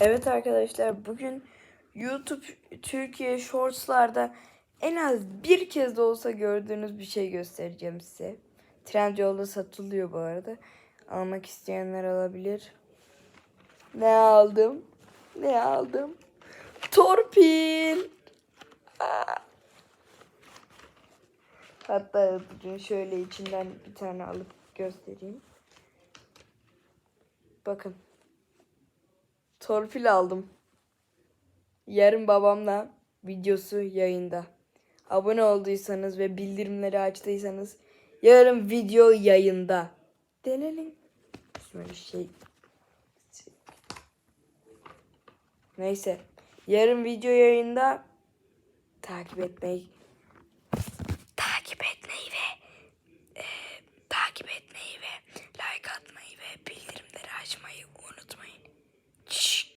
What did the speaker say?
Evet arkadaşlar bugün YouTube Türkiye Shorts'larda en az bir kez de olsa gördüğünüz bir şey göstereceğim size. Trendyol'da satılıyor bu arada. Almak isteyenler alabilir. Ne aldım? Ne aldım? Torpil. Hatta durun şöyle içinden bir tane alıp göstereyim. Bakın. Torpil aldım. Yarın babamla videosu yayında. Abone olduysanız ve bildirimleri açtıysanız yarın video yayında. Denelim. Şöyle şey. Neyse. Yarın video yayında takip etmeyi